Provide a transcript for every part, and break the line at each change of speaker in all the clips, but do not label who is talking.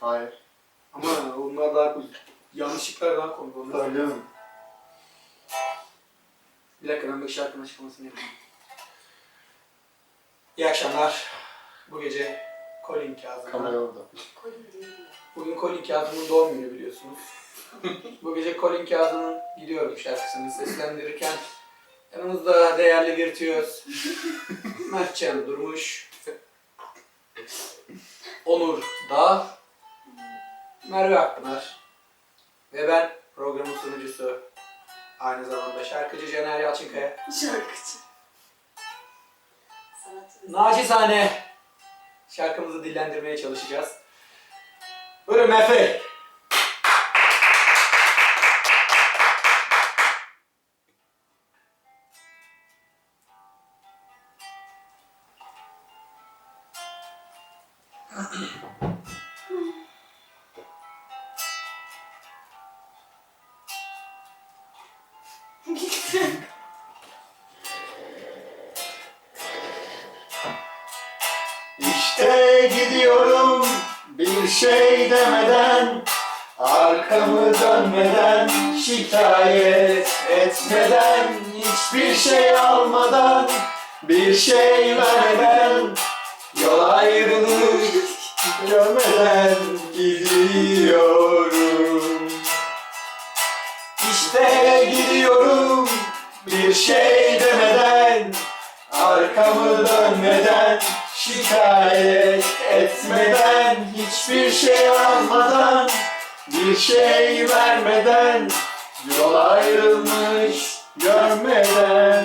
Hayır.
Ama onlar daha yanlışlıklar daha komik. Onlar.
Öyle mi?
Bir dakika ben bir şarkının açıklamasını yapayım. İyi akşamlar. Bu gece Colin
Kamera
Kazım'ın.
orada.
Bugün Colin Kazım'ın doğum günü biliyorsunuz. Bu gece Colin Kazım'ın Gidiyorum şarkısını seslendirirken yanımızda değerli virtüöz Mertcan Durmuş, Onur Dağ, Merve Akpınar ve ben programın sunucusu aynı zamanda şarkıcı Caner Yalçınkaya.
Şarkıcı. Sanatçı.
Nacizane şarkımızı dillendirmeye çalışacağız. Buyurun Merve.
İşte gidiyorum bir şey demeden Arkamı dönmeden şikayet etmeden Hiçbir şey almadan bir şey vermeden Yol ayrılık görmeden gidiyorum. İşte gidiyorum bir şey demeden Arkamı dönmeden Şikayet etmeden Hiçbir şey almadan Bir şey vermeden Yol ayrılmış Görmeden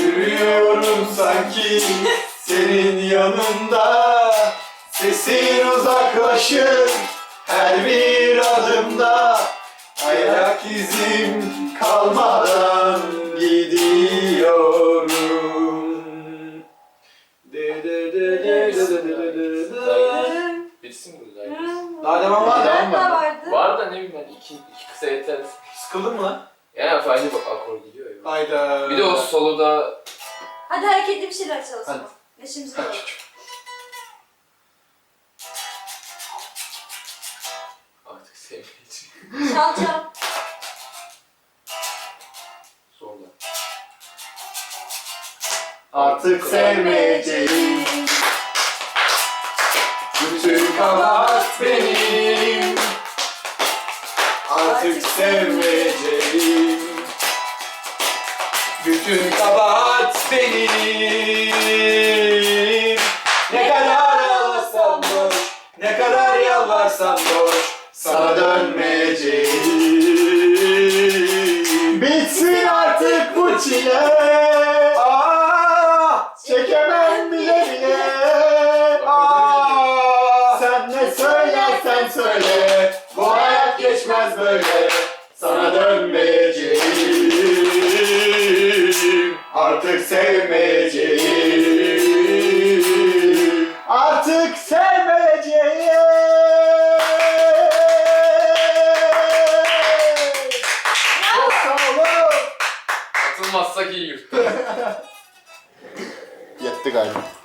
Yürüyorum sanki senin yanında Sesin uzaklaşır her bir adımda Ayak izim kalmadan gidiyorum Dı dı dı dı dı dı dı dı dı.
Birisi mi güzel?
Daha devam var?
Devam var.
vardı?
Var da ne bileyim ben iki, iki kısa yeter.
Sıkıldın mı lan?
Yani aynı bak akor gidiyor ya.
Hayda.
Bir de o soloda
Hadi hareketli bir şeyler çalalım.
Hadi.
Neşemizi
çocuğum.
artık sevmeyeceğim.
Çal çal.
Solda.
Artık sevmeyeceğim Bütün kabahat benim Artık sevmeyeceğim Bütün kabahat benim Ne kadar ağlasam boş Ne kadar yalvarsam boş Sana dönmeyeceğim. Bitsin artık bu çile. Aa, Çekemem bile bile. Aa, Sen ne söylersen söyle Bu hayat geçmez böyle. Sana dönmeyeceğim Artık sevmeyeceğim Artık sevmeyeceğim sağ olun.
Atılmazsak iyi yurt.
Yetti galiba.